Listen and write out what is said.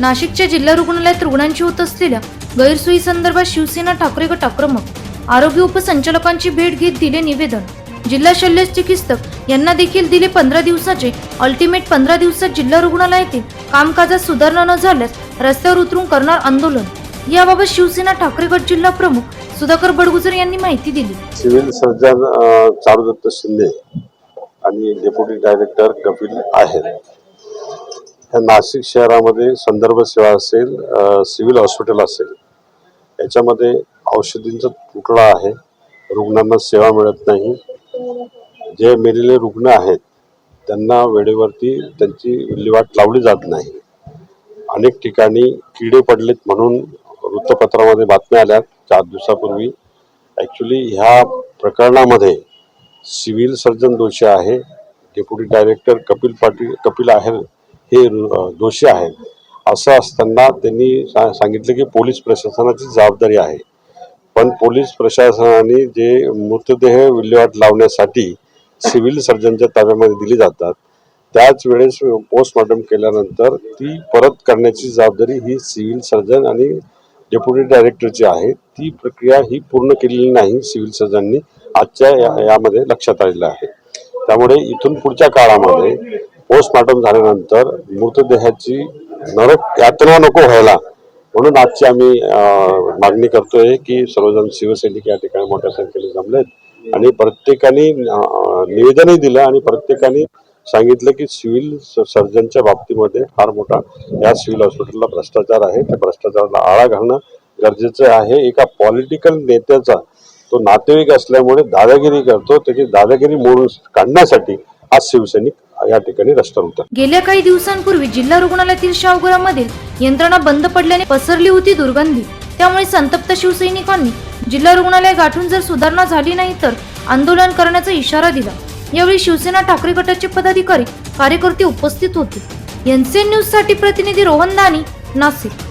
नाशिकच्या जिल्हा रुग्णालयात रुग्णांची होत असलेल्या गैरसोयी संदर्भात शिवसेना ठाकरे गट आक्रमक आरोग्य उपसंचालकांची भेट घेत दिले निवेदन. जिल्हा शल्य चिकित्सक यांना देखील दिले पंधरा दिवसाचे अल्टिमेट पंधरा दिवसात जिल्हा रुग्णालयातील कामकाजात सुधारणा न झाल्यास रस्त्यावर उतरून करणार आंदोलन. याबाबत शिवसेना ठाकरे गट जिल्हा प्रमुख सुधाकर बडगुजर यांनी माहिती दिली. सिव्हिल सर्जन चारुदत्त शिंदे आणि डेप्युटी डायरेक्टर कपिल आहेत. नाशिक शहरामध्ये संदर्भ सेवा असेल सिव्हिल हॉस्पिटल असेल याच्यामध्ये औषधींचा तुकडा आहे रुग्णांना सेवा मिळत नाही. जे मेलेले रुग्ण आहेत त्यांना वेळेवरती त्यांची विल्हेवाट लावली जात नाही. अनेक ठिकाणी किडे पडलेत म्हणून वृत्तपत्रामध्ये बातम्या आल्या चार दिवसापूर्वी ॲक्च्युली ह्या प्रकरणामध्ये सिव्हिल सर्जन दोषी आहे. डेप्युटी डायरेक्टर कपिल पाटील कपिल आहेर हे दोषी आहेत. असं असताना त्यांनी सा- सांगितलं की पोलीस प्रशासनाची जबाबदारी आहे. पण पोलीस प्रशासनाने जे मृतदेह विल्हेवाट लावण्यासाठी सिव्हिल सर्जनच्या ताब्यामध्ये दिली जातात त्याच वेळेस पोस्टमॉर्टम केल्यानंतर ती परत करण्याची जबाबदारी ही सिव्हिल सर्जन आणि डेप्युटी डायरेक्टरची आहे. ती प्रक्रिया ही पूर्ण केलेली नाही सिव्हिल सर्जननी. आजच्या या यामध्ये लक्षात आलेलं आहे. त्यामुळे इथून पुढच्या काळामध्ये पोस्टमॉर्टम झाल्यानंतर मृतदेहाची नरक यातना नको व्हायला म्हणून आजची आम्ही मागणी करतोय की सर्वजण शिवसैनिक या ठिकाणी मोठ्या संख्येने जमलेत. आणि प्रत्येकाने निवेदनही दिलं आणि प्रत्येकाने सांगितलं की सिव्हिल स- सर्जनच्या बाबतीमध्ये फार मोठा या सिव्हिल हॉस्पिटलला भ्रष्टाचार आहे. त्या भ्रष्टाचाराला आळा घालणं गरजेचं आहे. एका पॉलिटिकल नेत्याचा तो नातेवाईक असल्यामुळे दादागिरी करतो. त्याची दादागिरी मोडून काढण्यासाठी आज शिवसैनिक या ठिकाणी रस्त्यावर उतर गेल्या काही दिवसांपूर्वी जिल्हा रुग्णालयातील शावगुरामधील यंत्रणा बंद पडल्याने पसरली होती दुर्गंधी. त्यामुळे संतप्त शिवसैनिकांनी जिल्हा रुग्णालय गाठून जर सुधारणा झाली नाही तर आंदोलन करण्याचा इशारा दिला. यावेळी शिवसेना ठाकरे गटाचे पदाधिकारी कार्यकर्ते उपस्थित होते. एनसीएन न्यूजसाठी प्रतिनिधी रोहन दानी नाशिक.